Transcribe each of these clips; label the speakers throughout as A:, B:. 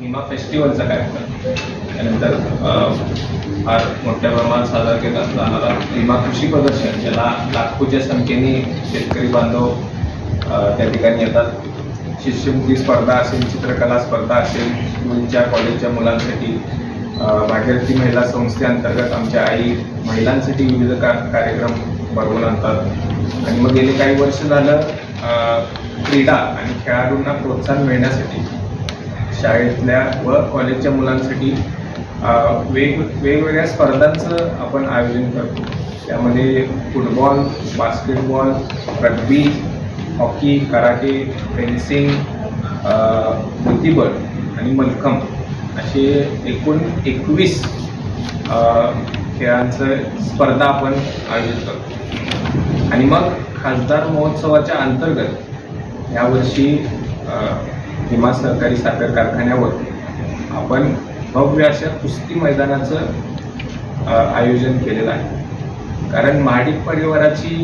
A: भीमा फेस्टिवलचा कार्यक्रम. त्यानंतर फार मोठ्या प्रमाणात साजरा केला जाणारा भीमा कृषी प्रदर्शन ज्याला लाखोच्या संख्येने शेतकरी बांधव त्या ठिकाणी येतात. शिष्यवृत्ती स्पर्धा असेल चित्रकला स्पर्धा असेल स्कूलच्या कॉलेजच्या मुलांसाठी भागीरथी महिला संस्थेअंतर्गत आमच्या आई महिलांसाठी विविध का कार्यक्रम बनवून आणतात. आणि मग गेले काही वर्ष झालं क्रीडा आणि खेळाडूंना प्रोत्साहन मिळण्यासाठी शाळेतल्या व कॉलेजच्या मुलांसाठी वेग वेगवेगळ्या स्पर्धांचं आपण आयोजन करतो. त्यामध्ये football basketball rugby hockey karate fencing बुद्धिबळ आणि मलखम असे एकूण एकवीस खेळांचं स्पर्धा आपण आयोजित करतो. आणि मग खासदार महोत्सवाच्या अंतर्गत यावर्षी भीमा सहकारी साखर कारखान्यावर आपण भव्य अशा कुस्ती मैदानाचं आयोजन केलेलं आहे. कारण महाडिक परिवाराची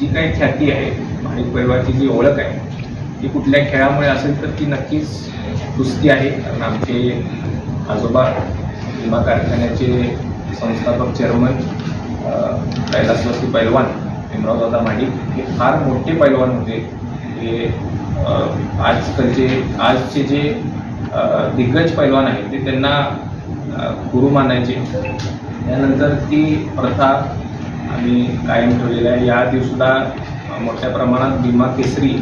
A: जी काही ख्याती आहे महाडिक परिवाराची जी ओळख आहे ती कुठल्या खेळामुळे असेल तर ती नक्कीच कुस्ती आहे. कारण आमचे आजोबा भीमा कारखान्याचे संस्थापक चेअरमन कैलासवासी पैलवान भीमरावदादा माडिक हे फार मोठे पैलवान होते. हे आजकालचे म्हणजे आजचे जे दिग्गज पैलवान आहेत ते त्यांना गुरु मानायचे. त्यानंतर ती प्रथा आम्ही कायम ठेवलेली आहे. या दिवसुद्धा मोठ्या प्रमाणात भीमा केसरी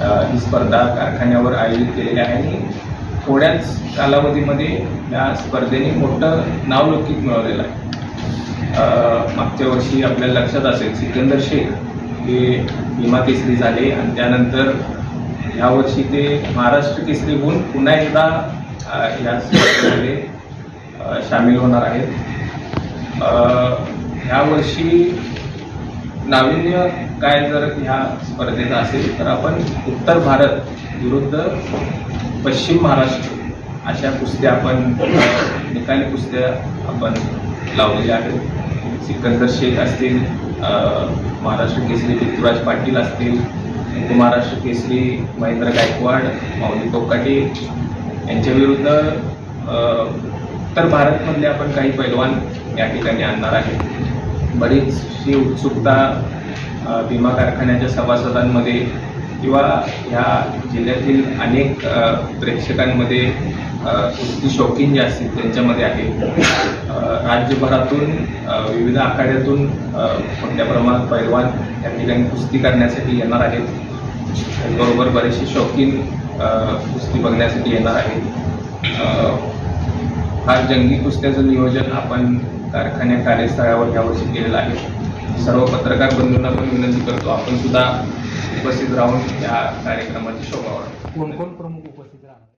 A: ही स्पर्धा कारखान्यावर आयोजित केलेली आहे. आणि थोड्याच कालावधीमध्ये या स्पर्धेने मोठं नावलौकिक मिळवलेलं आहे. मागच्या वर्षी आपल्याला लक्षात असेल सिकंदर शेख हे भीमा केसरी झाले आणि त्यानंतर ह्यावर्षी ते महाराष्ट्र केसरी होऊन पुन्हा एकदा या स्पर्धेमध्ये सामील होणार आहेत. ह्यावर्षी नाविन्य काय जर ह्या स्पर्धेत असेल तर आपण उत्तर भारत विरुद्ध पश्चिम महाराष्ट्र अशा कुस्त्या आपण निकाली कुस्त्या आपण लावलेल्या आहेत. सिकंदर शेख असतील महाराष्ट्र केसरी पृथ्वीराज पाटील असतील महाराष्ट्र केसरी महेंद्र गायकवाड माऊली कोकाटे यांच्याविरुद्ध उत्तर भारतमधले आपण काही पैलवान या ठिकाणी आणणार आहे बरीचशी उत्सुकता विमा कारखान्याच्या सभासदांमध्ये किंवा ह्या जिल्ह्यातील अनेक प्रेक्षकांमध्ये कुस्ती शौकीन जे असतील त्यांच्यामध्ये आहे. राज्यभरातून विविध आखाड्यातून मोठ्या प्रमाणात पैलवान या ठिकाणी कुस्ती करण्यासाठी येणार आहेत. त्याचबरोबर बरेचसे शौकीन कुस्ती बघण्यासाठी येणार आहेत. हा जंगी कुस्त्याचं नियोजन आपण कारखान्या कार्यस्थळावर यावर्षी केलेलं आहे. सर्व पत्रकार बंधूंना पण विनंती करतो. आपण सुद्धा उपस्थित राहून या कार्यक्रमाची शोभा वाढ
B: कोण कोण प्रमुख?